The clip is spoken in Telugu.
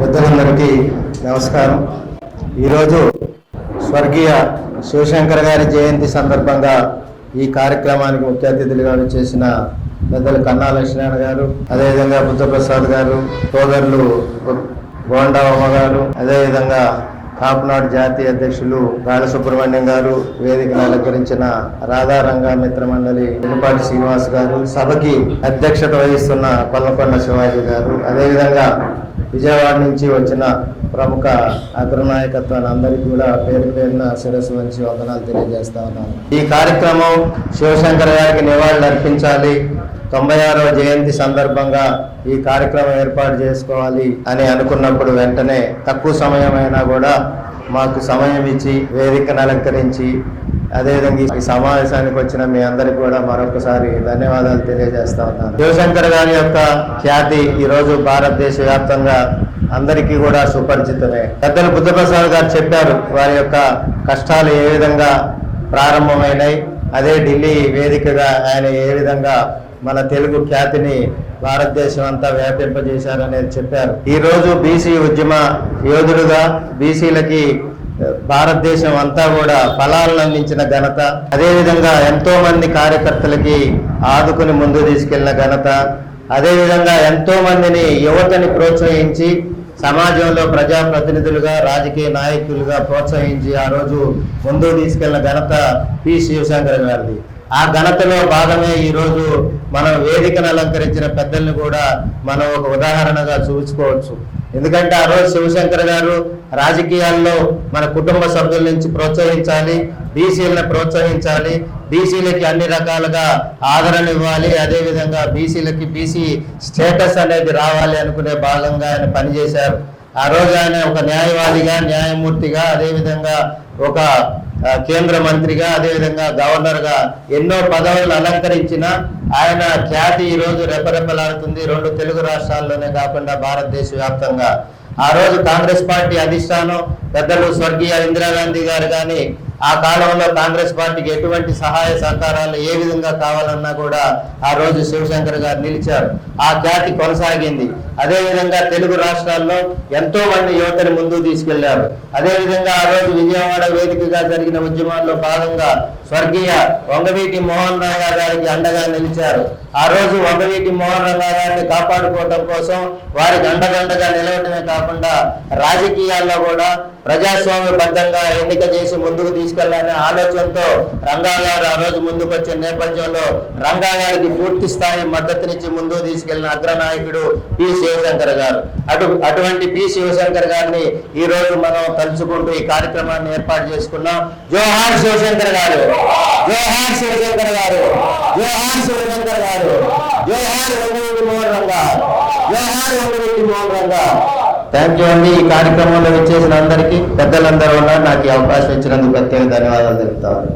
పెద్దలందరికీ నమస్కారం. ఈరోజు స్వర్గీయ శివశంకర్ గారి జయంతి సందర్భంగా ఈ కార్యక్రమానికి ముఖ్య అతిథులుగా చేసిన పెద్దలు కన్నా లక్ష్మీనారాయణ గారు అదేవిధంగా బుద్ధప్రసాద్ గారు సోదరులు గోండావమ్మ గారు అదేవిధంగా కాపునాడు జాతీయ అధ్యక్షులు బాలసుబ్రహ్మణ్యం గారు వేదికను అలంకరించిన రాధారంగా మిత్ర మండలి వెనుపాటి శ్రీనివాస్ గారు సభకి అధ్యక్షత వహిస్తున్న కొల్లకొండ శివాజీ గారు అదేవిధంగా విజయవాడ నుంచి వచ్చిన ప్రముఖ అగ్రనాయకత్వాన్ని అందరికీ కూడా పేరు పేరున శిరస్సు వంచి వందనాలు తెలియజేస్తా ఉన్నాను. ఈ కార్యక్రమం శివశంకర్ గారికి నివాళులు అర్పించాలి. తొంభై ఆరవ జయంతి సందర్భంగా ఈ కార్యక్రమం ఏర్పాటు చేసుకోవాలి అని అనుకున్నప్పుడు వెంటనే తక్కువ సమయమైనా కూడా మాకు సమయం ఇచ్చి వేదికను అలంకరించి అదేవిధంగా ఈ సమావేశానికి వచ్చిన మీ అందరికి కూడా మరొకసారి ధన్యవాదాలు తెలియజేస్తా ఉన్నాను. శివశంకర్ గారి యొక్క ఖ్యాతి ఈరోజు భారతదేశ వ్యాప్తంగా అందరికీ కూడా సుపరిచితమే పెద్దలు బుద్ధప్రసాద్ గారు చెప్పారు వారి యొక్క కష్టాలు ఏ విధంగా ప్రారంభమైనాయి అదే ఢిల్లీ వేదికగా ఆయన ఏ విధంగా మన తెలుగు ఖ్యాతిని భారతదేశం అంతా వ్యాపింపజేశారనేది చెప్పారు. ఈరోజు బీసీ ఉద్యమ యోధుడుగా బీసీలకి భారతదేశం అంతా కూడా ఫలాలను అందించిన ఘనత అదేవిధంగా ఎంతో మంది కార్యకర్తలకి ఆదుకుని ముందు తీసుకెళ్ళిన ఘనత అదేవిధంగా ఎంతో మందిని యువతని ప్రోత్సహించి సమాజంలో ప్రజాప్రతినిధులుగా రాజకీయ నాయకులుగా ప్రోత్సహించి ఆ రోజు ముందుకు తీసుకెళ్ళిన ఘనత పి. శివశంకర్ గారిది. ఆ ఘనతలో భాగమే ఈ రోజు మనం వేదికను అలంకరించిన పెద్దల్ని కూడా మనం ఒక ఉదాహరణగా చూసుకోవచ్చు ఎందుకంటే ఆ రోజు శివశంకర్ గారు రాజకీయాల్లో మన కుటుంబ సభ్యుల నుంచి ప్రోత్సహించాలి బీసీలను ప్రోత్సహించాలి బీసీలకి అన్ని రకాలుగా ఆదరణ ఇవ్వాలి అదేవిధంగా బీసీలకి బీసీ స్టేటస్ అనేది రావాలి అనుకునే భాగంగా ఆయన పనిచేశారు. ఆ రోజు ఆయన ఒక న్యాయవాదిగా న్యాయమూర్తిగా అదేవిధంగా ఒక కేంద్ర మంత్రిగా అదేవిధంగా గవర్నర్గా ఎన్నో పదవులను అలంకరించిన ఆయన ఖ్యాతి ఈ రోజు రెపరెపలాడుతుంది. రెండు తెలుగు రాష్ట్రాల్లోనే కాకుండా భారతదేశ వ్యాప్తంగా. ఆ రోజు కాంగ్రెస్ పార్టీ అధిష్టానం పెద్దలు స్వర్గీయ ఇందిరాగాంధీ గారు కానీ ఆ కాలంలో కాంగ్రెస్ పార్టీకి ఎటువంటి సహాయ సహకారాలు ఏ విధంగా కావాలన్నా కూడా ఆ రోజు శివశంకర్ గారు నిలిచారు. ఆ ఖ్యాతి కొనసాగింది. అదే విధంగా తెలుగు రాష్ట్రాల్లో ఎంతో మంది యువతని ముందుకు తీసుకెళ్ళారు. అదే విధంగా ఆ రోజు విజయవాడ వేదికగా జరిగిన ఉద్యమాల్లో భాగంగా స్వర్గీయ వంగవీటి మోహన్ రంగా గారికి అండగా నిలిచారు. ఆ రోజు వంగవీటి మోహన్ రంగా గారిని కాపాడుకోవడం కోసం వారికి అండగండగా నిలవటమే కాకుండా రాజకీయాల్లో కూడా ప్రజాస్వామ్యబద్ధంగా ఎన్నిక చేసి ముందుకు తీసుకెళ్ళాలనే ఆలోచనతో రంగా గారు ఆ రోజు ముందుకు వచ్చిన నేపథ్యంలో రంగా గారికి పూర్తి స్థాయి మద్దతునిచ్చి ముందుకు తీసుకెళ్ళిన అగ్రనాయకుడు పి శివశంకర్ గారు. అటు అటువంటి పి శివశంకర్ గారిని ఈ రోజు మనం తలుచుకుంటూ ఈ కార్యక్రమాన్ని ఏర్పాటు చేసుకున్నాం. జోహార్ శివశంకర్ గారు. జోహార్ శివశంకర్ గారు. జోహార్ శివశంకర్ గారు. జోహార్ వంగవీటి మోహన్ రంగా. జోహార్ వంగవీటి మోహన్ రంగా. థ్యాంక్ యూ అండి. ఈ కార్యక్రమంలో వచ్చేసిన అందరికీ పెద్దలందరూ ఉన్నారు నాకు ఈ అవకాశం ఇచ్చినందుకు ప్రత్యేక ధన్యవాదాలు తెలుపుతాను